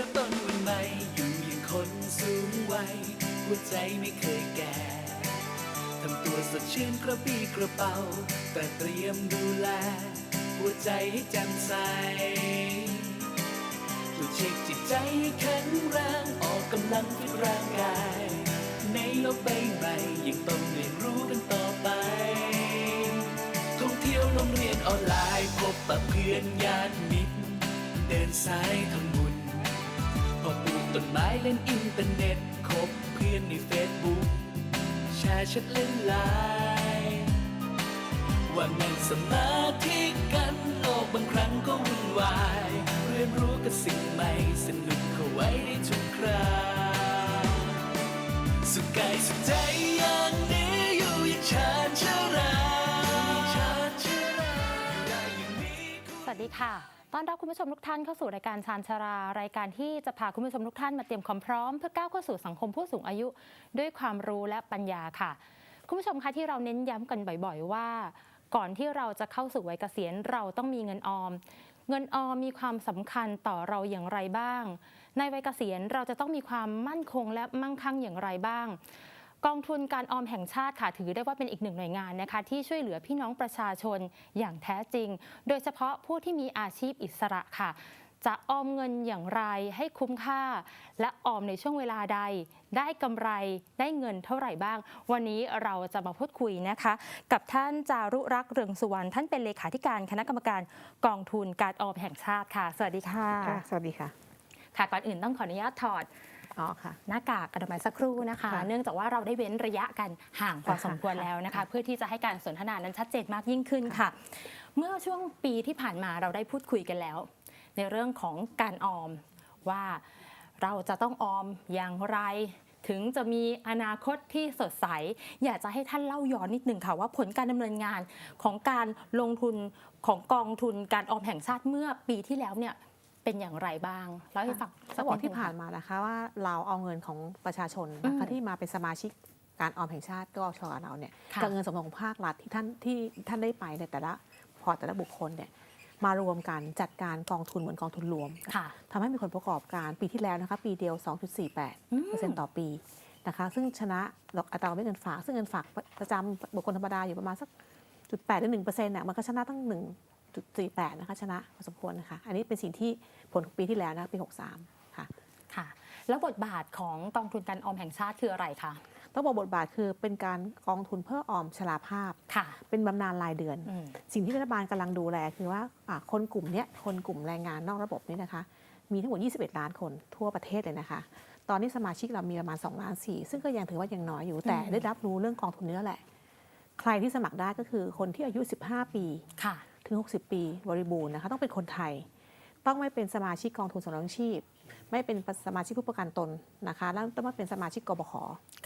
ริ่มต้นวันใหม่อยู่อย่างคนสูงวัยหัวใจไม่เคยแก่ทำตัวสดชื่นกระปี้กระเป๋า แต่เตรียมดูแล หัวใจให้แจ่มใสตัวจเช็คจิตใจให้แข็งแรงออกกำลังฟิตร่างกาย ในโลกใบใหม่ยังต้องเรียนรู้กันต่อไปท่องเที่ยวโรงเรียนออนไลน์พบปะเพื่อนญาติมิตร เดินสายทำบุญ ต้นไม้เล่นอินเทอร์เน็ตคบเพื่อนในเฟซบุ๊กแชร์แชัดเล่นไลน์ว่าเงินสมาธิกันโลกบางครั้งก็วุ่นวายเรียนรู้กับสิ่งใหม่สนุกเข้าไว้ได้ทุกคราสุขกายสุขใจอย่างนี้อยู่อย่างชาญชราดสวัสดีค่ะ ต้อนรับคุณผู้ชมทุกท่านเข้าสู่รายการชานชารารายการที่จะพาคุณผู้ชมทุกท่านมาเตรียมความพร้อมเพื่อก้าวเข้าสู่สังคมผู้สูงอายุ ด้วยความรู้และปัญญาค่ะ คุณผู้ชมคะที่เราเน้นย้ำกันบ่อย ๆ ว่า ก่อนที่เราจะเข้าสู่วัยเกษียณเราต้องมีเงินออม เงินออมมีความสำคัญต่อเราอย่างไรบ้าง ในวัยเกษียณเราจะต้องมีความมั่นคงและมั่งคั่งอย่างไรบ้าง กองทุนการออมแห่งชาติค่ะถือได้ว่าเป็นอีกหนึ่งหน่วยงานนะคะที่ช่วยเหลือพี่น้องประชาชนอย่างแท้จริง โดยเฉพาะผู้ที่มีอาชีพอิสระค่ะ จะออมเงินอย่างไรให้คุ้มค่า และออมในช่วงเวลาใด ได้กำไรได้เงินเท่าไหร่บ้าง วันนี้เราจะมาพูดคุยนะคะ กับท่านจารุรักษ์เรืองสุวรรณท่านเป็นเลขาธิการคณะกรรมการกองทุนการออมแห่งชาติค่ะ สวัสดีค่ะค่ะสวัสดีค่ะค่ะก่อนอื่นต้องขออนุญาตถอด อ๋อค่ะ หน้ากากอนามัยสักครู่นะคะ ค่ะเนื่องจากว่าเราได้เว้นระยะกันห่างพออ่าสมควรค่ะแล้วนะคะค่ะเพื่อที่จะให้การสนทนานั้นชัดเจนมากยิ่งขึ้นค่ะ เมื่อช่วงปีที่ผ่านมาเราได้พูดคุยกันแล้ว ในเรื่องของการออมว่าเราจะต้องออมอย่างไร ถึงจะมีอนาคตที่สดใส อยากจะให้ท่านเล่าย้อนนิดหนึ่งค่ะ ว่าผลการดำเนินงานของการลงทุนของกองทุนการออมแห่งชาติเมื่อปีที่แล้วเนี่ย เป็นอย่างไรบ้างเล่าให้ฟังต้องบอกดที่งผ่านมานะคะว่าเราเอาเงินของประชาชนนะคะอืมที่มาเป็นสมาชิกการออมแห่งชาติก็ชอเราเนี่ยค่ะกับเงินสมทบของภาครัฐที่ท่านที่ท่านได้ไปในแต่ละพอร์ตแต่ละบุคคลเนี่ยมารวมกันจัดการกองทุนเหมือนกองทุนรวมค่ะทำให้มีผลประกอบการปีที่แล้วนะคะปีเดียว 2.48%ต่อปีนะคะซึ่งชนะดอกอัตราดอกเบี้ยเงินฝาก ซึ่งเงินฝากประจำบุคคลธรรมดาอยู่ประมาณสักจุดแปดถึงหนึ่งเปอร์เซ็นต์น่ะมันก็ชนะตั้งหนึ่ง จุดสี่แปดนะคะชนะพอสมควรนะคะ อันนี้เป็นสิ่งที่ผลของปีที่แล้วนะปีหกสามค่ะ ค่ะ แล้วบทบาทของกองทุนการออมแห่งชาติคืออะไรคะ ต้องบอกบทบาทคือเป็นการกองทุนเพื่อออมชราภาพ ค่ะ เป็นบำนาญรายเดือน อืมสิ่งที่รัฐบาลกำลังดูแลคือว่าอ่าคนกลุ่มเนี้ยคนกลุ่มแรงงานนอกระบบนี้นะคะ มีทั้งหมด 21 ล้านคนทั่วประเทศเลยนะคะ ตอนนี้สมาชิกเรามีประมาณ2ล้าน4ซึ่งก็ยังถือว่ายังน้อยอยู่แต่อืมได้รับรู้เรื่องกองทุนนี้แล้วแหละ ใครที่สมัครได้ก็คือคนที่อายุ 15 ปี ค่ะ ถึง 60 ปีบริบูรณ์นะคะต้องเป็นคนไทย ต้องไม่เป็นสมาชิกกองทุนสำรองชีพ ไม่เป็นสมาชิกผู้ประกันตนนะคะแล้วต้องไม่เป็นสมาชิกกบข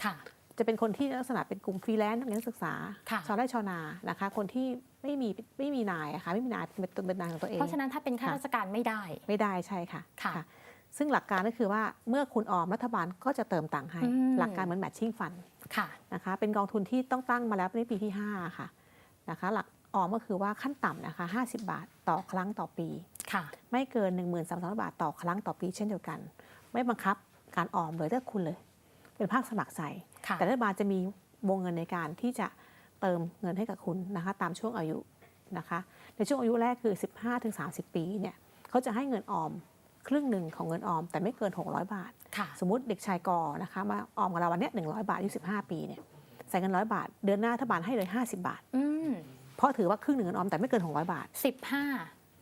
ค่ะ จะเป็นคนที่ลักษณะเป็นกลุ่มฟรีแลนซ์นักเรียนนักศึกษา ค่ะ ชาวไร่ชาวนานะคะ คนที่ไม่มีไม่มีนายอะค่ะไม่มีนายเป็นตนเป็นนายของตัวเอง เพราะฉะนั้นถ้าเป็นข้าค่ะราชการไม่ได้ ไม่ได้ใช่ค่ะค่ะซึ่งหลักการก็คือว่าเมื่อคุณออมรัฐบาลก็จะเติมตังค์ให้ อืม หลักการเหมือนแมทชิ่งฟันค่ะ นะคะ เป็นกองทุนที่ต้องตั้งมาแล้วในปีที่ 5 ค่ะนะคะ หลัก ออมก็คือว่าขั้นต่ำนะคะ50 บาทต่อครั้งต่อปีค่ะไม่เกิน 1 3 0 0 0 บาทต่อครั้งต่อปีเช่นเดียวกัน ไม่บังคับการออมเลยเลือกคุณเลย เป็นภาคสมัครใจค่ะแต่รัฐบาลจะมีวงเงินในการที่จะเติมเงินให้กับคุณนะคะตามช่วงอายุนะคะในช่วงอายุแรกคือ 15-30 ปีเนี่ยเขาจะให้เงินออมครึ่งหนึ่งของเงินออม แต่ไม่เกิน 600 บาทค่ะสมมุติเด็กชายกอนะคะมาออมกับเราวันเนี้ย100 บาทอายุ15 ปีเนี่ยใส่เงินร้อยบาท เดือนหน้ารัฐบาลให้เลย 50 บาทอืมเพ ราะถือว่าครึ่งหนึ่งเงินออมแต่ไม่เกิน 600 บาทสิบห้า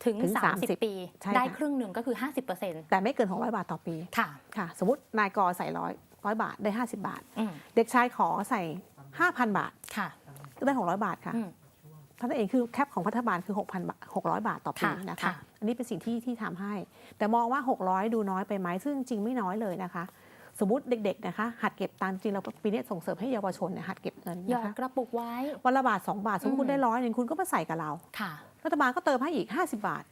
ถึง ถึงสามสิบ30ปี ใช่ได้ค่ะครึ่งหนึ่งก็คือห้าสิบเปอร์เซ็นต์แต่ไม่เกิน 600 บาทต่อปีค่ะค่ะ สมมตินายกอใส่ร้อยร้อยบาทได้ 50 บาท อืมเด็กชายขอใส่ 5,000 บาทค่ะ ก็ได้ 600 บาทค่ะอืม เท่านั้นเองคือแคปของรัฐบาลคือ 6,000บาท600 บาทต่อปีค่ะนะคะ ค่ะ อันนี้เป็นสิ่งที่ที่ทำให้ แต่มองว่า 600 ดูน้อยไปไหมซึ่งจริงไม่น้อยเลยนะคะ สมมติเด็กๆนะคะหัดเก็บตังค์จริงเราปีนี้ส่งเสริมให้เยาวชนเนี่ยหัดเก็บเงินหยอนะดคะกระปุกไว้วันละบาท 2 บาท สมมติอืมคุณได้ร้อยหนึ่งคุณก็มาใส่กับเราค่ะรัฐบาลก็เติมให้อีก 50 บาท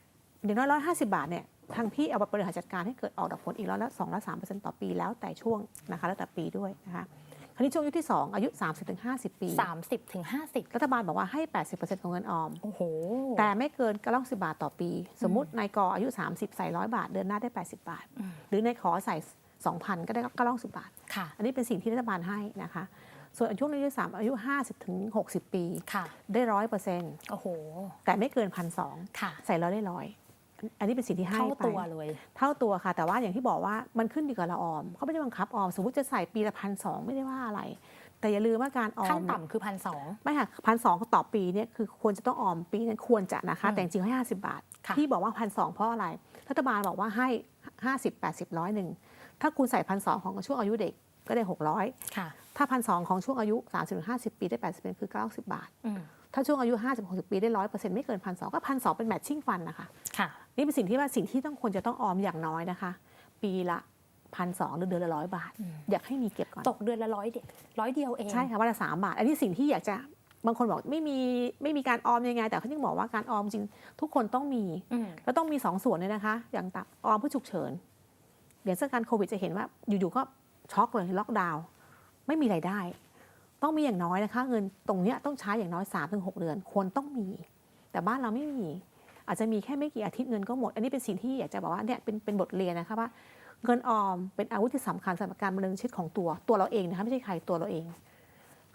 อย่างน้อยร้อยห้าสิบาทเนี่ยทางพี่เอาไปบริหารจัดการให้เกิดออกดอกผลอีกร้อยละสองละสามเปอร์เซ็นต์ต่อปีแล้วแต่ช่วงนะคะแล้วแต่ปีด้วยนะคะคราวนี้ช่วงอายุที่ 2 อายุ 30-50ปี 30ถึง50รัฐบาลบอกว่าให้ 80%ของเงินออมโอ้โหแต่ไม่เกินกระล่องสิบาทต่อปี สมมุตินายกอายุ 30 ใส่ร้อยบาท เดือนหน้าได้ 80 บาทอืมหรือนายขอใส่ 2,000 ก็ได้กระล่องสิบาทค่ะอันนี้เป็นสิ่งที่รัฐบาลให้นะคะ ส่วนอายุอายุสามอายุ 50 ถึง 60 ปีค่ะได้ร้อยเปอร์เซ็นต์โอ้โห แต่ไม่เกินพันสองค่ะใส่ร้อยได้ร้อยอันนี้เป็นสิ่งที่ให้เท่าไปตัวเลย เท่าตัวค่ะ แต่ว่าอย่างที่บอกว่ามันขึ้นอยู่กับเราออมเขาไม่ได้บังคับออม สมมติจะใส่ปีละพันสองไม่ได้ว่าอะไร แต่อย่าลืมว่าการออขั้นมต่ำคือพันสองไม่ค่ะพันสองต่อปีเนี่ยคือควรจะต้องออมปีนั้นควรจะนะคะอืมแต่จริงๆให้ห้าสิบบาทค่ะที่บอกว่าพันสองเพราะอะไร รัฐบาลบอกว่าให้ห้าสิบแปดสิบร้อยหนึ่ง ถ้าคุณใส่พันสองของช่วงอายุเด็กก็ได้หกร้อยค่ะถ้าพันสองของช่วงอายุสามสิบห้าสิบปีได้แปดสิบคือเก้าสิบบาทอืมถ้าช่วงอายุห้าสิบหกสิบปีได้ร้อยเปอร์เซ็นต์ไม่เกินพันสองก็พันสองเป็นแมทชิ่งฟันนะคะค่ะนี่เป็นสิ่งที่ว่าสิ่งที่ต้องควรจะต้องออมอย่างน้อยนะคะ ปีละพันสองหรือเดือนละร้อยบาทอืมอยากให้มีเก็บก่อนตกเดือนละร้อยเดียวร้อยเดียวเองใช่ค่ะวันละสามบาท อันนี้สิ่งที่อยากจะบางคนบอกไม่มีไม่มีการออมยังไง แต่เขายังบอกว่าการออมจริงทุกคนต้องมีอืมแล้วต้องมีสองส่วนเลยนะคะ อย่างตับออมเพื่อฉุกเฉิน อย่างเช่นการโควิดจะเห็นว่าอยู่ๆก็ช็อกเลยล็อกดาวน์ไม่มีไรายได้ ต้องมีอย่างน้อยนะคะเงินตรงเนี้ยต้องใช้อย่างน้อย3าถึงหเดือน ควรต้องมี แต่บ้านเราไม่มี อาจจะมีแค่ไม่กี่อาทิตย์เงินก็หมด อันนี้เป็นสิ่งที่อยากจะบอกว่าเนี่ยเป็นเป็นบทเรียนนะคะว่าเงินออมเป็นอาวุธที่สำคัญสำหรับการดำเนินชีวิตของตัวตัวเราเองนะคะไม่ใช่ใครตัวเราเอง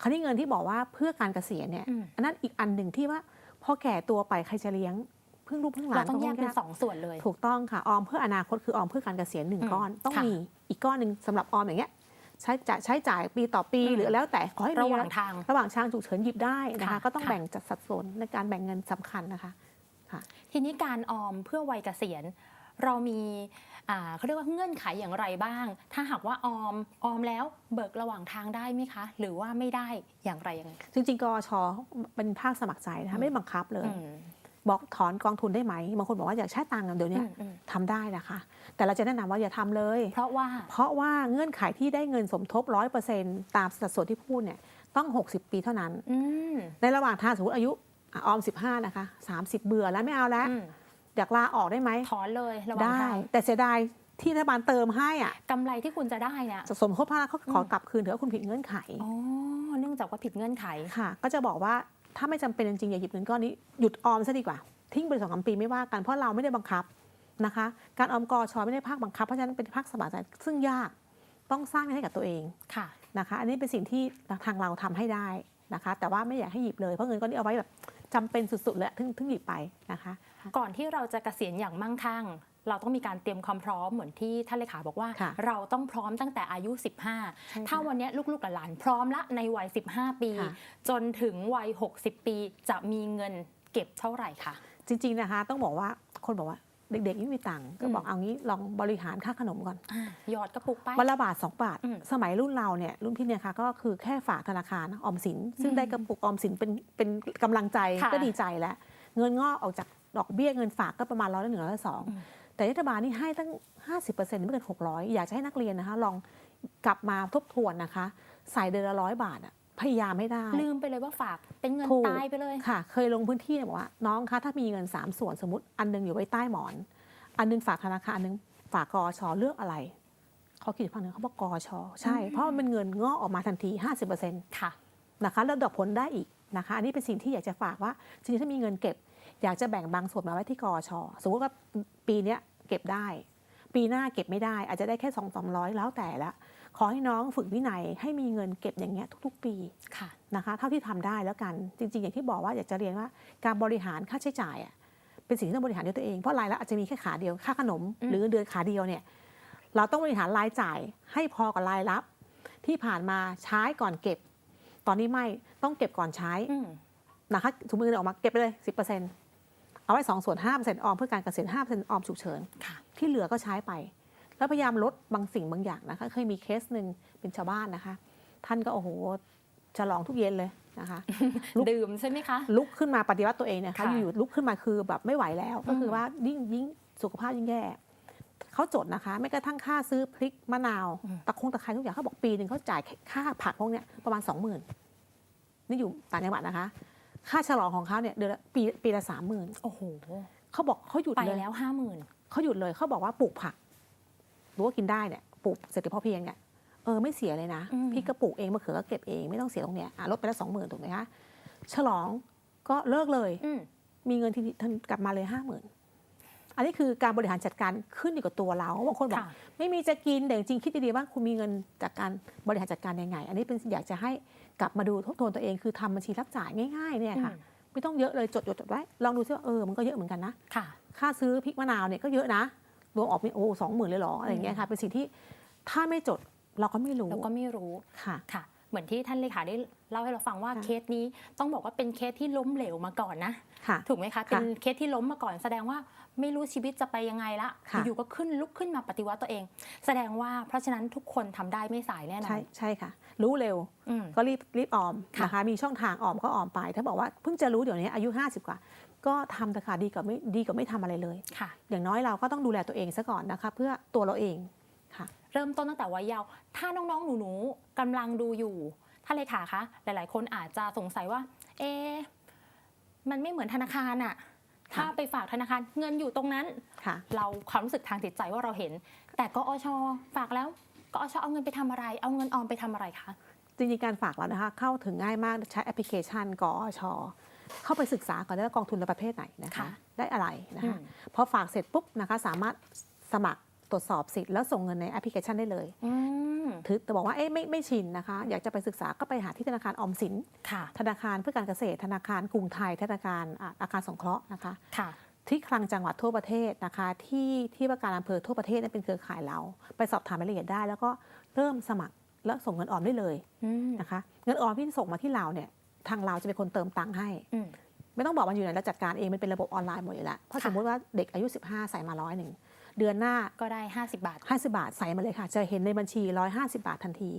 คราวนี้เงินที่บอกว่าเพื่อการเกษียณเนี่ยอืมอันนั้นอีกอันหนึ่งที่ว่าพอแก่ตัวไปใครจะเลี้ยง พึ่งลูกพึ่งหลาเรานต้องแยกเป็นยากสองส่วนเลย ถูกต้องค่ะออมเพื่ออนาคตคือออมเพื่อการเกษียณหนึ่งอืมก้อนต้องค่ะมีอีกก้อนหนึ่งสำหรับออมอย่างเงี้ยใช้จ่ายใช้จ่ายปีต่อปีอืมหรือแล้วแต่ขอให้มีระหว่างทาง ระหว่างทางฉุกเฉินหยิบได้นะคะค่ะก็ต้องค่ะแบ่งจัดสัดส่วนในการแบ่งเงินสำคัญนะคะทีนี้การออมเพื่อวัยเกษียณเรามีอ่าเขาเรียกว่าเงื่อนไขอย่างไรบ้าง ถ้าหากว่าออมออมแล้วเบิกระหว่างทางได้ไหมคะ หรือว่าไม่ได้อย่างไรยังไงจริงๆกอชเป็นภาคสมัครใจนะคะไม่ได้บังคับเลยอืม บอกถอนกองทุนได้ไหมบางคนบอกว่าอยากใช้ตังค์เดี๋ยวนี้อืมอืมทำได้นะคะ แต่เราจะแนะนำว่าอย่าทำเลย เพราะว่าเพราะว่าเงื่อนไขที่ได้เงินสมทบร้อยเปอร์เซ็นต์ตามสัดส่วนที่พูดเนี่ยต้อง 60 ปีเท่านั้นอืมในระหว่างทางสมมติอายุอะออม 15 นะคะ 30 เบื่อแล้วไม่เอาแล้วอืมอยากลาออกได้ไหมถอนเลยระหว่างได้ทางแต่เสียดายที่รัฐบาลเติมให้อะกำไรที่คุณจะได้เนี่ยสมทบภาระเขาขอกลับคืนถือว่าคุณผิดเงื่อนไขอ๋อเนื่องจากว่าผิดเงื่อนไขค่ะ ก็จะบอกว่า ถ้าไม่จำเป็นจริงๆอย่าหยิบเงินก้อนนี้หยุดออมซะดีกว่า ทิ้งไปสองสามปีไม่ว่ากันเพราะเราไม่ได้บังคับนะคะ การออมกอชอไม่ได้ภาคบังคับเพราะฉะนั้นเป็นภาคสมัครใจซึ่งยากต้องสร้างให้กับตัวเองค่ะนะคะ อันนี้เป็นสิ่งที่ทางเราทำให้ได้นะคะ แต่ว่าไม่อยากให้หยิบเลยเพราะเงินก้อนนี้เอาไว้แบบจำเป็นสุดๆเลยถึงถึงหยิบไปนะคะ ก่อนที่เราจะเกษียณอย่างมั่งคั่ง เราต้องมีการเตรียมความพร้อมเหมือนที่ท่านเลขาบอกว่าค่ะเราต้องพร้อมตั้งแต่อายุใช่15ค่ะถ้าวันเนี้ยลูกๆหลานๆพร้อมละในวัย 15 ปีค่ะจนถึงวัย 60 ปีจะมีเงินเก็บเท่าไหร่คะจริงๆนะคะต้องบอกว่าคนบอกว่าเด็กๆไม่มีตังค์ก็บอกอืมเอางี้ลองบริหารค่าขนมก่อนอ่าหยอดกระปุกไปวันละบาทสองบาทอืมสมัยรุ่นเราเนี่ยรุ่นพี่เนี่ยค่ะก็คือแค่ฝากธนาคารออมสิน ซึ่งอืมได้กระปุกออมสินเป็นเป็นกำลังใจค่ะก็ดีใจแล้ว เงินงอกออกจากดอกเบี้ยเงินฝากก็ประมาณร้อยละหนึ่งร้อยละสองอืม แต่รัฐบาลนี่ให้ตั้ง 50%ไม่เกิน600 อยากจะให้นักเรียนนะคะ ลองกลับมาทบทวนนะคะ ใส่เดือนละร้อยบาทอะพยายามไม่ได้ ลืมไปเลยว่าฝากเป็นเงินถูกตายไปเลยค่ะ เคยลงพื้นที่เนี่ยบอกว่า น้องคะถ้ามีเงิน 3 ส่วนสมมติอันหนึงอยู่ไว้ใต้หมอน อันหนึงฝากธนาคารอันหนึงฝากกอชอเลือกอะไรเขาคิดฟังหนึ่งเขาบอกกอชอใช่อืมเพราะมันเป็นเงินงอกออกมาทันที 50%ค่ะนะคะแล้วดอกผลได้อีกนะคะ อันนี้เป็นสิ่งที่อยากจะฝากว่าจริงๆถ้ามีเงินเก็บ อยากจะแบ่งบางส่วนมาไว้ที่กอชอสมมติว่าปีเนี้ยเก็บได้ ปีหน้าเก็บไม่ได้ อาจจะได้แค่สองสามร้อยแล้วแต่ละขอให้น้องฝึกวินัยให้มีเงินเก็บอย่างเงี้ยทุก ๆ ปีค่ะนะคะ เท่าที่ทำได้แล้วกันจริง ๆ อย่างที่บอกว่าอยากจะเรียนว่าการบริหารค่าใช้จ่ายอะเป็นสิ่งที่ต้องบริหารด้วยตัวเองเพราะรายรับอาจจะมีแค่ขาเดียวค่าขนมอืมหรือเงินเดือนขาเดียวเนี่ยเราต้องบริหารรายจ่ายให้พอกับรายรับ ที่ผ่านมาใช้ก่อนเก็บ ตอนนี้ไม่ต้องเก็บก่อนใช้อืมนะคะถุงมือเงินออกมาเก็บไปเลย10%เอาไว้สองส่วน5%ออมเพื่อการเกษียณ5%ออมฉุกเฉินค่ะที่เหลือก็ใช้ไป แล้วพยายามลดบางสิ่งบางอย่างนะคะ เคยมีเคสหนึ่งเป็นชาวบ้านนะคะ ท่านก็โอ้โหฉลองทุกเย็นเลยนะคะลุกดื่มใช่ไหมคะ ลุกขึ้นมาปฏิวัติตัวเองเนยคะค่ะอยู่ๆลุกขึ้นมาคือแบบไม่ไหวแล้ว ก็คืออมว่ายิ่งยิ่งสุขภาพยิ่งแย่เขาจดนะคะไม่กระทั่งค่าซื้อพริกมะนาวตะคงตะไคร้ทุกอย่างเขาบอกปีหนึ่งเขาจ่ายค่าผักพวกเนี้ยประมาณสองหมื่นนี่อยู่ต่างจังหวัดนะคะ ค่าฉลองของเขาเนี่ยเดือนละปีปีละสามหมื่นโอ้โหเขาบอกเขาหยุดไปเลยแล้วห้าหมื่นเขาหยุดเลยเขาบอกว่าปลูกผักรู้ว่ากินได้เนี่ยปลูกเศรษฐกิจพอเพียงเนี่ยเออไม่เสียเลยนะอืมพริกกระปุกเองมะเขือก็เก็บเองไม่ต้องเสียตรงเนี้ยอะลดไปแล้วสองหมื่นถูกไหมคะฉลองก็เลิกเลยอืมมีเงินที่ทันกลับมาเลยห้าหมื่นอันนี้คือการบริหารจัดการขึ้นอยู่กับตัวเราบางคนบอกค่ะไม่มีจะกินแต่จริงๆคิดดีๆว่าคุณมีเงินจากการบริหารจัดการยังไง อันนี้เป็นอยากจะให้ กลับมาดูทบทวนตัวเองคือทำบัญชีรับจ่ายง่ายๆเนี่ยค่ะอืมไม่ต้องเยอะเลยจดจดจดไว้ ลองดูซิว่าเออมันก็เยอะเหมือนกันนะค่ะ ค่าซื้อพริกมะนาวเนี่ยก็เยอะนะรวมออกเป็นโอ้สองหมื่นเลยเหรออะไรอย่างเงี้ยค่ะเป็นสิ่งที่ถ้าไม่จดเราก็ไม่รู้เราก็ไม่รู้ค่ะค่ะ เหมือนที่ท่านเลขาได้เล่าให้เราฟังว่าค่ะเคสนี้ต้องบอกว่าเป็นเคสที่ล้มเหลวมาก่อนนะค่ะถูกไหมคะค่ะเป็นเคสที่ล้มมาก่อนแสดงว่า ไม่รู้ชีวิตจะไปยังไงละค่ะอยู่ๆก็ขึ้นลุกขึ้นมาปฏิวัติตัวเอง แสดงว่าเพราะฉะนั้นทุกคนทำได้ไม่สายแน่นอใช่นใช่ค่ะ รู้เร็วอืมก็รีบรีบออมค่ะนะคะมีช่องทางออมก็ออมไป ถ้าบอกว่าเพิ่งจะรู้เดี๋ยวนี้อายุ 50 กว่า ก็ทำแต่ค่ะดีกว่าไม่ดีกว่าไม่ทำอะไรเลยค่ะ อย่างน้อยเราก็ต้องดูแลตัวเองซะก่อนนะคะ เพื่อตัวเราเองค่ะ เริ่มต้นตั้งแต่วัยเยาว์ถ้าน้องๆหนูๆกำลังดูอยู่ท่านเลขาคะหลาย ๆ คนอาจจะสงสัยว่า เอะมันไม่เหมือนธนาคารอะ ถ้าไปฝากธนาคารเงินอยู่ตรงนั้นค่ะเราความรู้สึกทางจิตใจว่าเราเห็น แต่กอชฝากแล้วกอชเอาเงินไปทำอะไร เอาเงินออมไปทำอะไรคะจริงๆการฝากเรานะคะเข้าถึงง่ายมากใช้แอปพลิเคชันกอชเข้าไปศึกษาก่อนได้ว่ากองทุนประเภทไหนนะคะค่ะได้อะไรนะอืคะมพอฝากเสร็จปุ๊บนะคะสามารถสมัคร ตรวจสอบสิทธิ์แล้วส่งเงินในแอปพลิเคชันได้เลยอืมถือแต่บอกว่าเอ๊ะไม่ไม่ชินนะคะ อยากจะไปศึกษาก็ไปหาที่ธนาคารออมสินค่ะธนาคารเพื่อการเกษตร ธนาคารกรุงไทยธนาคารอะอาคารสงเคราะห์นะคะค่ะที่คลังจังหวัดทั่วประเทศนะคะ ที่ที่ว่าการอำเภอทั่วประเทศนั้นเป็นเครือข่ายเรา ไปสอบถามรายละเอียดได้ แล้วก็เริ่มสมัครแล้วส่งเงินออมได้เลยอืมนะคะ เงินออมที่ส่งมาที่เราเนี่ยทางเราจะเป็นคนเติมตังค์ให้อืมไม่ต้องบอกมันอยู่ไหนเราจัดการเองมันเป็นระบบออนไลน์หมดอยู่แล้วเพราะค่ะสมมติว่าเด็กอายุ 15 ใส่มาร้อยหนึ่ง เดือนหน้าก็ได้ 50 บาท 50 บาทใส่มาเลยค่ะ จะเห็นในบัญชี 150 บาททันที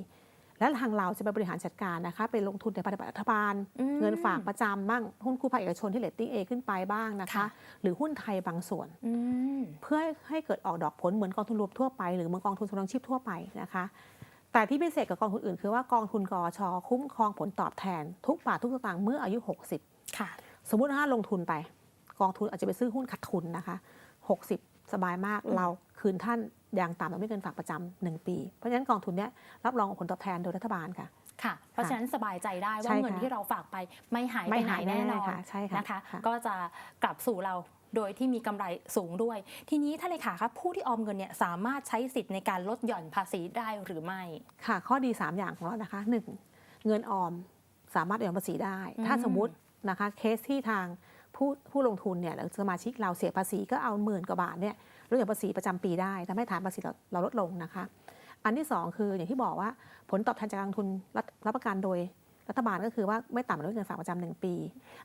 แล้วทางเราจะไปบริหารจัดการนะคะไปลงทุนในพันธบัตรรัฐบาลอืมเงินฝากประจำบ้างหุ้นกู้ภาคเอกชนที่เลตติ้งเอขึ้นไปบ้างนะคะค่ะหรือหุ้นไทยบางส่วนอืมเพื่อให้เกิดออกดอกผลเหมือนกองทุนรวมทั่วไปหรือเหมือนกองทุนสำรองชีพทั่วไปนะคะแต่ที่พิเศษกับกองทุนอื่นคือว่ากองทุนกอชคุ้มครองผลตอบแทน ทุกบาททุกสตางค์เมื่ออายุ 60 ค่ะ สมมุติว่าลงทุนไป กองทุนอาจจะไปซื้อหุ้นขาดทุนนะคะ 60 สบายมากอืมเราคืนท่านอย่างต่ำเราไม่เกินฝากประจำหนึ่งปี เพราะฉะนั้นกองทุนเนี้ยรับรองผลตอบแทนโดยรัฐบาลค่ะค่ะ เพราะฉะนั้นสบายใจได้ใช่ว่าค่ะเงินที่เราฝากไปไม่หายไม่ไปไหนหายแน่นแน่อนค่ะใช่ค่ะนะคะค่ะก็จะกลับสู่เราโดยที่มีกำไรสูงด้วย ทีนี้ท่านเลขาครับผู้ที่ออมเงินเนี่ยสามารถใช้สิทธิ์ในการลดหย่อนภาษีได้หรือไม่ ค่ะ ข้อดี 3 อย่างของเรานะคะ 1. เงินออมสามารถหย่อนภาษีได้อืมถ้าสมมุตินะคะเคสที่ทาง ผู้ผู้ลงทุนเนี่ยหรือสมาชิกเราเสียภาษีก็เอาหมื่นกว่าบาทเนี่ยลดหย่อนภาษีประจำปีได้ทำให้ฐานภาษีเราเราลดลงนะคะ อันที่ 2 คืออย่างที่บอกว่าผลตอบแทนจากการลงทุนรับรับประกันโดยรัฐบาลก็คือว่าไม่ต่ำกว่าเงินฝากประจำหนึ่งปี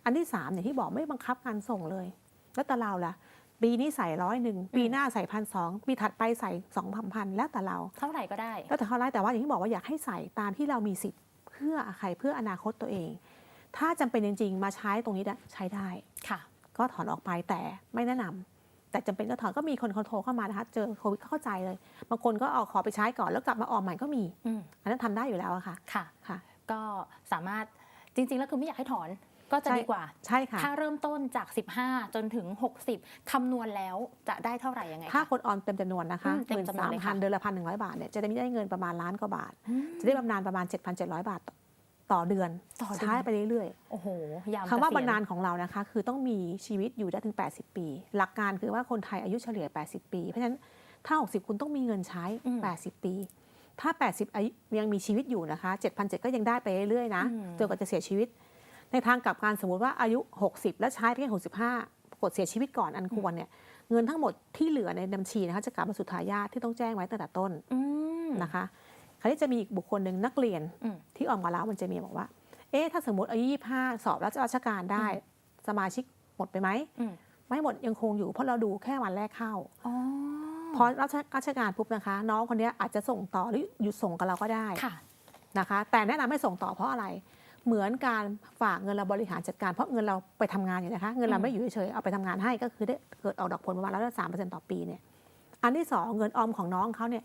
อันที่3อย่างที่บอกไม่บังคับการส่งเลย แล้วแต่เราล่ะ ปีนี้ใส่ร้อยหนึ่งปีหน้าใส่พันสองปีถัดไปใส่สองพันพันแล้วแต่เรา เท่าไหร่ก็ได้ แล้วแต่เขาไล่แต่ว่าอย่างที่บอกว่าอยากให้ใส่ตามที่เรามีสิทธิ์เพื่อใครเพื่ออนาคตตัวเอง ถ้าจำเป็นจริง ๆ มาใช้ตรงนี้ได้ใช้ได้ค่ะ ก็ถอนออกไปแต่ไม่แนะนำแต่จำเป็นก็ถอนก็มีคนเขาโทรเข้ามานะคะเจอโควิดก็เข้าใจเลยบางคนก็เอาขอไปใช้ก่อนแล้วกลับมาออมใหม่ก็มีอืมอันนั้นทำได้อยู่แล้วอะค่ะค่ะค่ะ ก็สามารถจริง ๆ แล้วคือไม่อยากให้ถอนก็จะใช่ดีกว่าใช่ค่ะถ้าเริ่มต้นจาก 15 จนถึง 60คำนวณแล้วจะได้เท่าไหร่ยังไงถ้าคะคนออมเต็มจำนวนนะคะอืมเต็หมมื่นจำนวนสามเลยพัค่ะนเดือนละพันหนึ่งร้อยบาทเนี่ยจะได้ได้เงินประมาณล้านกว่าบาทอืมจะได้บำนาญประมาณ 7,700 บาท ต่อต่อเดือนต่อเดือน ใช้ไปเรื่อยๆโอ้โห ยามคำว่าเกษียณบำนาญของเรานะคะ คือต้องมีชีวิตอยู่ได้ถึง 80 ปี หลักการคือว่าคนไทยอายุเฉลี่ย 80 ปี เพราะฉะนั้นถ้า 60 คุณต้องมีเงินใช้ อืม80 ปี ถ้า 80อายุยังมีชีวิตอยู่นะคะ7,700ก็ยังได้ไปเรื่อยๆนะอืม จนกว่าจะเสียชีวิต ในทางกลับกันสมมติว่าอายุ 60 แล้วใช้ไปแค่65ปรากฏเสียชีวิตก่อนอันควรเนี่ยเงินทั้งหมดที่เหลือในบัญชีนะคะจะกลับมาสู่ทายาทที่ต้องแจ้งไว้ตั้งแต่ต้น อืมนะคะ คราวนี้จะมีอีกบุคคลหนึ่งนักเรียนอืมที่ออกมาแล้วมันจะมีบอกว่า เอ๊ะถ้าสมมติอายุ25สอบรับราชการได้ สมาชิกหมดไปไหมอืมไม่หมดยังคงอยู่เพราะเราดูแค่วันแรกเข้าอ๋อพอรับราชการปุ๊บนะคะ น้องคนเนี้ยอาจจะส่งต่อหรือหยุดส่งกับเราก็ได้ค่ะนะคะ แต่แนะนำให้ส่งต่อเพราะอะไร เหมือนการฝากเงินเราบริหารจัดการเพราะเงินเราไปทำงานอยู่นะคะ เงินเราอืมไม่อยู่เฉยๆเอาไปทำงานให้ก็คือได้เกิดออกดอกผลประมาณร้อยละสามเปอร์เซ็นต์ต่อปีเนี่ยอันที่สองเงินออมของน้องเขาเนี่ย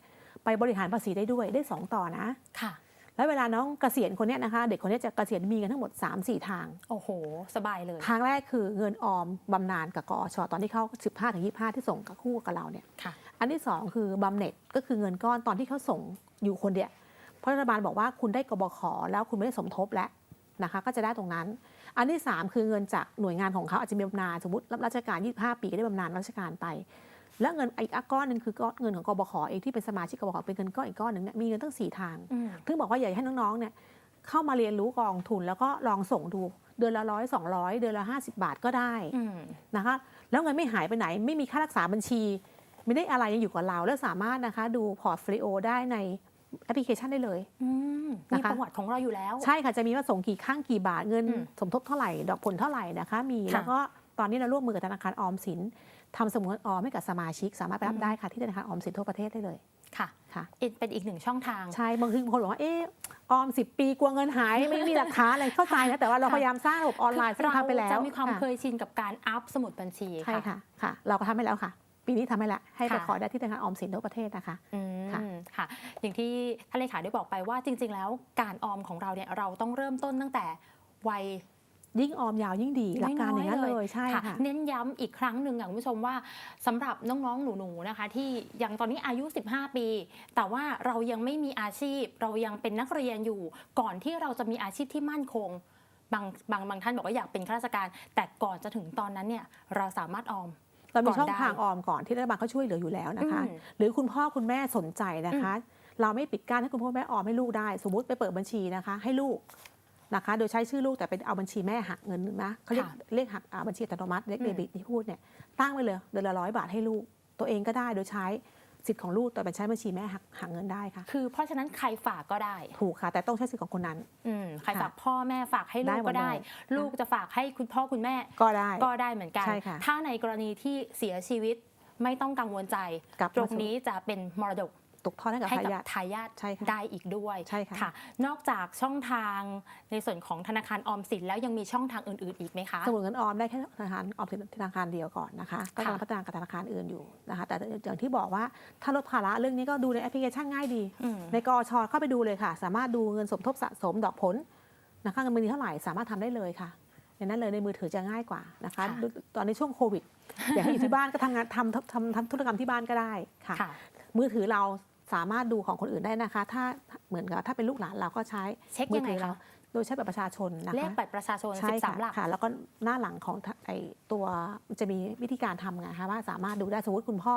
ไปบริหารภาษีได้ด้วยได้สองต่อนะค่ะ แล้วเวลาน้องเกษียณคนเนี้ยนะคะ เด็กคนเนี้ยจะเกษียณมีกันทั้งหมด 3-4 ทาง โอ้โห สบายเลย ทางแรกคือเงินออมบำนาญกับกอชตอนที่เขา15ถึง25 ที่ส่งกับคู่กับเราเนี่ยค่ะอันที่ 2 คือบำเหน็จก็คือเงินก้อนตอนที่เขาส่งอยู่คนเดียวเพราะรัฐบาลบอกว่าคุณได้กบขแล้วคุณไม่ได้สมทบแล้วนะคะก็จะได้ตรงนั้น อันที่ 3 คือเงินจากหน่วยงานของเขาอาจจะมีบำนาญสมมติรับราชการ 25 ปีก็ได้บำนาญราชการไป แล้วเงินอีกก้อนหนึ่งคือก้อนเงินของกบขเองที่เป็นสมาชิกกบขเป็นเงินก้อนอีกก้อนหนึ่งเนี่ยมีเงินตั้งสี่ทางอืมถึงบอกว่าอยากให้น้องๆเนี่ยเข้ามาเรียนรู้กองทุนแล้วก็ลองส่งดูเดือนละร้อยสองร้อยเดือนละห้าสิบาทก็ได้อืมนะคะแล้วเงินไม่หายไปไหน ไม่มีค่ารักษาบัญชี ไม่ได้อะไรยังอยู่กับเราแล้วสามารถนะคะดูพอร์ตฟลิโอได้ในแอปพลิเคชันได้เลยอืมนะมีคะประวัติของเราอยู่แล้ว ใช่ค่ะจะมีว่าส่งกี่ครั้งกี่บาทเงินอืมสมทบเท่าไหร่ ดอกผลเท่าไหร่นะคะ มีค่ะแล้วก็ตอนนี้เราร่วมมือกับธนาคารออมสิน ทำสมุดเงินออมให้กับสมาชิก สามารถไปรับอืมได้ค่ะที่ธนาคารออมสินทั่วประเทศได้เลย ค่ะค่ะอีกเป็นอีกหนึ่งช่องทาง ใช่ บางทีบางคนบอกว่า เออออมสิปีกลัวเงินหาย ไม่มีหลักฐานอะไรเข้าใจนะ แต่ว่าเราค่ะพยายามสร้างระบบออนไลน์ซึ่งเราทำไปแล้วจะมีความค่ะเคยชินกับการอัพสมุดบัญชีใช่ค่ะค่ะ เราก็ทำให้แล้วค่ะ ปีนี้ทำให้แล้วให้ไปค่ะขอได้ที่ธนาคารออมสินทั่วประเทศนะคะอืมค่ะค่ะ อย่างที่ท่านเลขาได้บอกไปว่าจริง ๆ แล้วการออมของเราเนี่ยเราต้องเริ่มต้นตั้งแต่วัย ยิ่งออมยาวยิ่งดีหลักการอย่างนั้นน้อยๆเลยใช่ค่ะเน้นย้ำอีกครั้งหนึ่งค่ะคุณผู้ชมว่าสำหรับน้องๆหนูๆนะคะ ที่ยังตอนนี้อายุ 15 ปี แต่ว่าเรายังไม่มีอาชีพ เรายังเป็นนักเรียนอยู่ ก่อนที่เราจะมีอาชีพที่มั่นคงบางบางบางท่านบอกว่าอยากเป็นข้าราชการ แต่ก่อนจะถึงตอนนั้นเนี่ยเราสามารถออมเรามีก่อนช่องได้ทางออมก่อนที่รัฐบาลเขาช่วยเหลืออยู่แล้วนะคะอืมหรือคุณพ่อคุณแม่สนใจนะคะ เราไม่ปิดกั้นให้คุณพ่อแม่ออมให้ลูกได้ สมมติไปเปิดบัญชีนะคะ ให้ลูก นะคะ โดยใช้ชื่อลูกแต่เป็นเอาบัญชีแม่หักเงินนะเขาเรียกค่ะเรียกหักอ่าบัญชีอัตโนมัติเรียกอืเดมบิตที่พูดเนี่ยตั้งไว้เลยเดือนละร้อยบาทให้ลูก ตัวเองก็ได้โดยใช้สิทธิ์ของลูกแต่เป็นใช้บัญชีแม่หักหักเงินได้ค่ะ คือเพราะฉะนั้นใครฝากก็ได้ ถูกค่ะ แต่ต้องใช้สิทธิ์ของคนนั้นอืมใครค่ะฝากพ่อแม่ฝากให้ลูได้กหมดก็ได้เลยลูกจะฝากให้คุณพ่อคุณแม่ก็ได้ก็ได้เหมือนกันใช่ค่ะถ้าในกรณีที่เสียชีวิตไม่ต้องกังวลใจกลับตรมางสู่นี้จะเป็นมรดก ตกทอดให้กับให้ทากับยาททายาทใช่ค่ะได้อีกด้วยใช่ค่ะ นอกจากช่องทางในส่วนของธนาคารออมสินแล้วยังมีช่องทางอื่นๆอีกไหมคะสมุดเงินออมได้แค่ธนาคารออมสินธนาคารเดียวก่อนนะคะก็ค่ะกำลังพัฒนากับธนาคารอื่นอยู่นะคะ แต่อย่างที่บอกว่าถ้าลดภาระเรื่องนี้ก็ดูในแอปพลิเคชันง่ายดีอืมในกอชเข้าไปดูเลยค่ะ สามารถดูเงินสมทบสะสมดอกผลนะคะเงินมีเท่าไหร่สามารถทำได้เลยค่ะในนั้นเลยในมือถือจะง่ายกว่านะคะค่ะตอนในช่วงโควิดอยากให้อยู่ที่บ้านก็ทำงานทำทำทำธุรกรรมที่บ้านก็ได้ค่ะค่ะมือถือเรา สามารถดูของคนอื่นได้นะคะ ถ้าเหมือนกับถ้าเป็นลูกหลานเราก็ใช้เช็คมืยังไงถืเราคะโดยใช้บัตรประชาชนนะคะเลขบัตรประชาชนใช่ค่ะ13หลักค่ะ แล้วก็หน้าหลังของไอตัวจะมีวิธีการทำไงคะว่าสามารถดูได้สมมติคุณพ่อ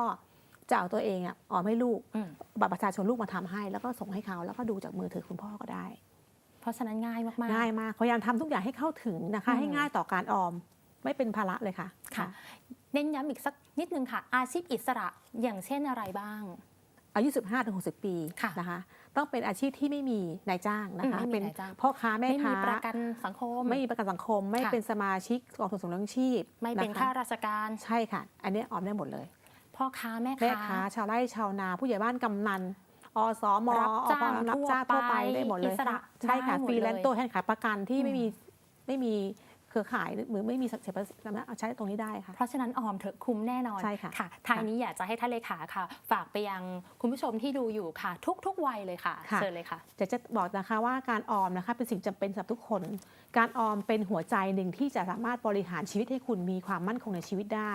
จะเอาตัวเองอะออมให้ลูกอืมบัตรประชาชนลูกมาทำให้ แล้วก็ส่งให้เขาแล้วก็ดูจากมือถือคุณพ่อก็ได้ เพราะฉะนั้นง่ายมากง่ายมากพยายามทำทุกอย่างให้เข้าถึงนะคะอืมให้ง่ายต่อการออมไม่เป็นภาระเลยค่ะๆค่ะ เน้นย้ำอีกสักนิดนึงค่ะ อาชีพอิสระอย่างเช่นอะไรบ้าง อายุ 15ถึง60 ปีค่ะนะคะ ต้องเป็นอาชีพที่ไม่มีนายจ้างนะคะอืมไม่มีเป็นนายจ้าง พ่อค้าแม่ไม่มีค้าประกันสังคม ไม่มีประกันสังคม ไม่ค่ะ เป็นสมาชิกกองทุนสมรสเลี้ยงชีพไม่เป็นะคะข้าราชการ ใช่ค่ะ อันนี้ออมได้หมดเลย พ่อค้าแม่แม่ค้าค้า ชาวไร่ชาวนา ผู้ใหญ่บ้านกำนันอสมรับจ้างอปรับจ้างทั่ทั่ววไปไปได้หมดเลยอิสระใช่ค่ะได้หมดฟรีแลนเลยซ์ตัวแทนขายประกันที่อืมไม่มีไม่มี เครือข่ายหรือไม่มีเสียภาษีนะเอาใช้ตรงนี้ได้ค่ะ เพราะฉะนั้นออมเถอะคุ้มแน่นอนใช่ค่ะทางนี้อยากจะให้ท่านเลขาค่ะ ฝากไปยังคุณผู้ชมที่ดูอยู่ค่ะ ทุกๆวัยเลยค่ะค่ะเชิญเลยค่ะจะจะบอกนะคะว่าการออมนะคะเป็นสิ่งจำเป็นสำหรับทุกคน การออมเป็นหัวใจหนึ่งที่จะสามารถบริหารชีวิตให้คุณมีความมั่นคงในชีวิตได้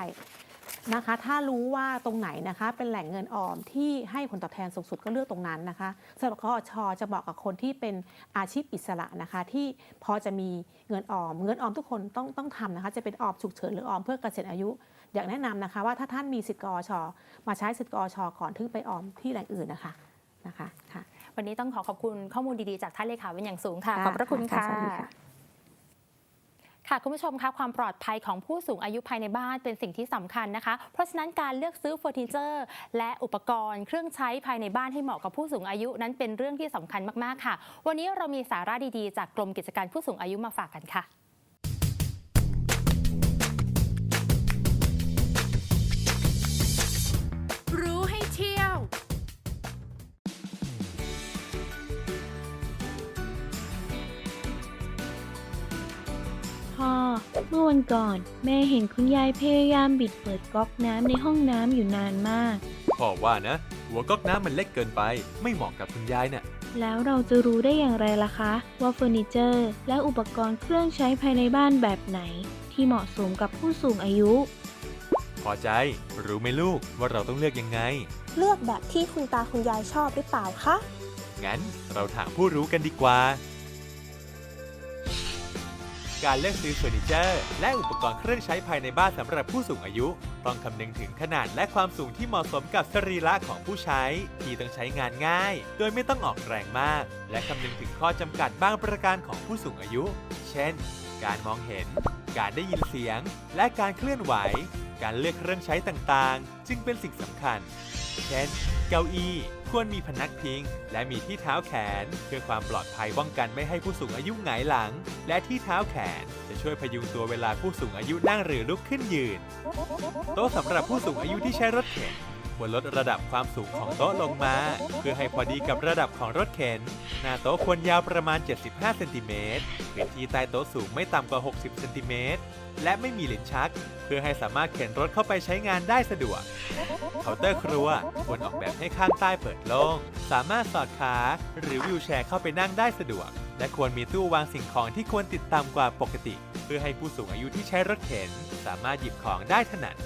นะคะ ถ้ารู้ว่าตรงไหนนะคะ เป็นแหล่งเงินออมที่ให้ผลตอบแทนสูงสุดก็เลือกตรงนั้นนะคะสำหรับกอชจะบอกกับคนที่เป็นอาชีพอิสระนะคะ ที่พอจะมีเงินออม เงินออมทุกคนต้องต้องทำนะคะ จะเป็นออมฉุกเฉินหรือออมเพื่อเกษียณอายุ อยากแนะนำนะคะ ว่าถ้าท่านมีสิทธิ์กอชมาใช้สิทธิ์กอชก่อนถึงไปออมที่แหล่งอื่นนะคะนะคะค่ะ วันนี้ต้องขอขอบคุณข้อมูลดีๆจากท่านเลขาเป็นอย่างสูงค่ะขอบพระคุณค่ะ ค่ะคุณผู้ชมคะความปลอดภัยของผู้สูงอายุภายในบ้านเป็นสิ่งที่สำคัญนะคะ เพราะฉะนั้นการเลือกซื้อเฟอร์นิเจอร์ และอุปกรณ์ เครื่องใช้ภายในบ้านให้เหมาะกับผู้สูงอายุนั้นเป็นเรื่องที่สำคัญมากๆค่ะ วันนี้เรามีสาระดีๆ จากกรมกิจการผู้สูงอายุมาฝากกันค่ะ มื่อวันก่อน แม่เห็นคุณยายพยายามบิดเปิดก๊อกน้ำในห้องน้ำอยู่นานมาก พ่อว่านะ หัวก๊อกน้ำมันเล็กเกินไป ไม่เหมาะกับคุณยายน่ะ แล้วเราจะรู้ได้อย่างไรล่ะคะ ว่าเฟอร์นิเจอร์ และอุปกรณ์เครื่องใช้ภายในบ้านแบบไหน ที่เหมาะสมกับผู้สูงอายุ พอใจ รู้ไหมลูกว่าเราต้องเลือกยังไง เลือกแบบที่คุณตาคุณยายชอบหรือเปล่าคะ งั้นเราถามผู้รู้กันดีกว่า การเลือกซื้อเฟอร์นิเจอร์ และอุปกรณ์เครื่องใช้ภายในบ้านสำหรับผู้สูงอายุ ต้องคำนึงถึงขนาดและความสูงที่เหมาะสมกับสรีระของผู้ใช้ ที่ต้องใช้งานง่าย โดยไม่ต้องออกแรงมาก และคำนึงถึงข้อจำกัดบางประการของผู้สูงอายุ เช่น การมองเห็น การได้ยินเสียง และการเคลื่อนไหว การเลือกเครื่องใช้ต่างๆ จึงเป็นสิ่งสำคัญ เช่น เก้าอี้ ควรมีพนักพิง และมีที่เท้าแขน เพื่อความปลอดภัยป้องกันไม่ให้ผู้สูงอายุหงายหลัง และที่เท้าแขน จะช่วยพยุงตัวเวลาผู้สูงอายุนั่งหรือลุกขึ้นยืน โต๊ะสำหรับผู้สูงอายุที่ใช้รถเข็น ควรลดระดับความสูงของโต๊ะลงมา เพื่อให้พอดีกับระดับของรถเข็น หน้าโต๊ะควรยาวประมาณ 75เซนติเมตรพื้นที่ใต้โต๊ะสูงไม่ต่ำกว่า 60เซนติเมตรและไม่มีลิ้นชัก เพื่อให้สามารถเข็นรถเข้าไปใช้งานได้สะดวก เคาน์เตอร์ครัวควรออกแบบให้ข้างใต้เปิดโล่ง สามารถสอดขา หรือวิวแชร์เข้าไปนั่งได้สะดวก และควรมีตู้วางสิ่งของที่ควรติดต่ำกว่าปกติ เพื่อให้ผู้สูงอายุที่ใช้รถเข็น สามารถหยิบของได้ถนัด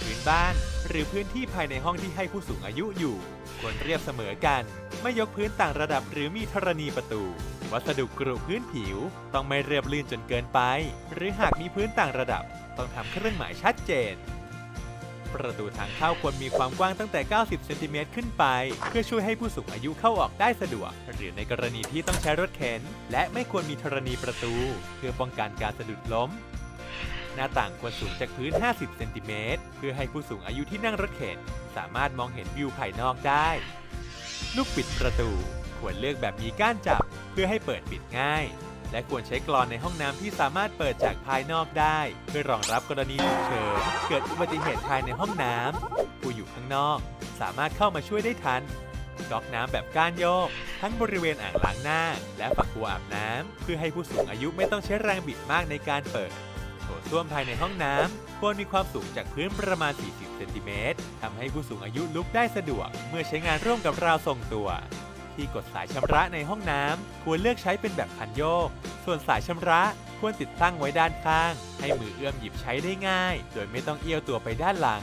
พื้นบ้าน หรือพื้นที่ภายในห้องที่ให้ผู้สูงอายุอยู่ ควรเรียบเสมอกัน ไม่ยกพื้นต่างระดับหรือมีธรณีประตู วัสดุกรุพื้นผิว ต้องไม่เรียบลื่นจนเกินไป หรือหากมีพื้นต่างระดับ ต้องทำเครื่องหมายชัดเจน ประตูทางเข้าควรมีความกว้างตั้งแต่ 90 เซนติเมตรขึ้นไป เพื่อช่วยให้ผู้สูงอายุเข้าออกได้สะดวก หรือในกรณีที่ต้องใช้รถเข็น และไม่ควรมีธรณีประตู เพื่อป้องกันการสะดุดล้ม หน้าต่างควรสูงจากพื้น 50 เซนติเมตร เพื่อให้ผู้สูงอายุที่นั่งรถเข็นสามารถมองเห็นวิวภายนอกได้ ลูกปิดประตู ควรเลือกแบบมีก้านจับ เพื่อให้เปิดปิดง่าย และควรใช้กรอนในห้องน้ำที่สามารถเปิดจากภายนอกได้ เพื่อรองรับกรณีฉุกเฉินเกิดอุบัติเหตุภายในห้องน้ำผู้อยู่ข้างนอก สามารถเข้ามาช่วยได้ทันก๊อกน้ำแบบก้านโยก ทั้งบริเวณอ่างล้างหน้า และฝักบัวอาบน้ำเพื่อให้ผู้สูงอายุไม่ต้องใช้แรงบิดมากในการเปิด ถส้วมภายในห้องน้ำควรมีความสูงจากพื้นประมาณ 40 เซนติเมตรทำให้ผู้สูงอายุลุกได้สะดวก เมื่อใช้งานร่วมกับราวทรงตัว ที่กดสายชำระในห้องน้ำควรเลือกใช้เป็นแบบพันโยก ส่วนสายชำระควรติดตั้งไว้ด้านข้าง ให้มือเอื้อมหยิบใช้ได้ง่าย โดยไม่ต้องเอี้ยวตัวไปด้านหลัง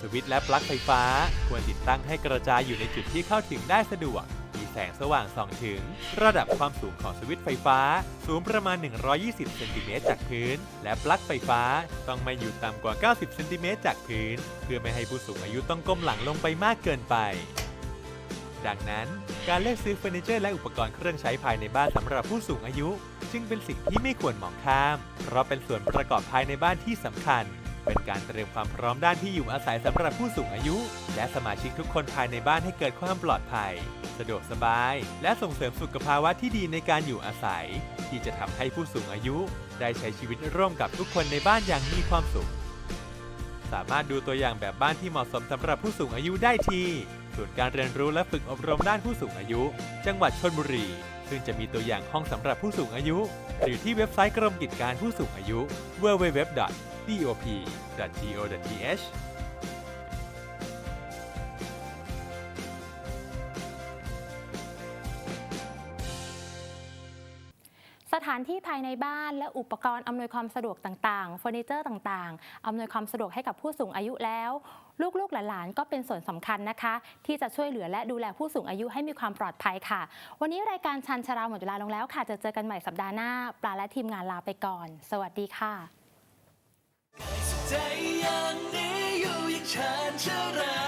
สวิตช์และปลั๊กไฟฟ้า ควรติดตั้งให้กระจายอยู่ในจุดที่เข้าถึงได้สะดวก งสว่างส่องถึง ระดับความสูงของสวิตช์ไฟฟ้า สูงประมาณ 120เซนติเมตรจากพื้น และปลั๊กไฟฟ้าต้องไม่อยู่ต่ำกว่า 90เซนติเมตรจากพื้น เพื่อไม่ให้ผู้สูงอายุต้องก้มหลังลงไปมากเกินไป ดังนั้นการเลือกซื้อเฟอร์นิเจอร์และอุปกรณ์เครื่องใช้ภายในบ้านสำหรับผู้สูงอายุ จึงเป็นสิ่งที่ไม่ควรมองข้าม เพราะเป็นส่วนประกอบภายในบ้านที่สำคัญ เป็นการเตรียมความพร้อมด้านที่อยู่อาศัยสำหรับผู้สูงอายุ และสมาชิกทุกคนภายในบ้านให้เกิดความปลอดภัย สะดวกสบาย และส่งเสริมสุขภาวะที่ดีในการอยู่อาศัย ที่จะทำให้ผู้สูงอายุ ได้ใช้ชีวิตร่วมกับทุกคนในบ้านอย่างมีความสุข สามารถดูตัวอย่างแบบบ้านที่เหมาะสมสำหรับผู้สูงอายุได้ที่ศูนย์การเรียนรู้และฝึกอบรมด้านผู้สูงอายุ จังหวัดชลบุรี ซึ่งจะมีตัวอย่างห้องสำหรับผู้สูงอายุ หรือที่เว็บไซต์กรมกิจการผู้สูงอายุ www.dop.go.th ถานที่ภายในบ้านและอุปกรณ์อำนวยความสะดวกต่างๆเฟอร์นิเจอร์ต่างๆอำนวยความสะดวกให้กับผู้สูงอายุแล้วลูกๆ หลานๆ ก็เป็นส่วนสำคัญนะคะ ที่จะช่วยเหลือและดูแลผู้สูงอายุให้มีความปลอดภัยค่ะ วันนี้รายการชันชราหมดเวลาลงแล้วค่ะ จะเจอกันใหม่สัปดาห์หน้า ปลาและทีมงานลาไปก่อน สวัสดีค่ะใจอย่างนี้อยู่อย่างชาญชรา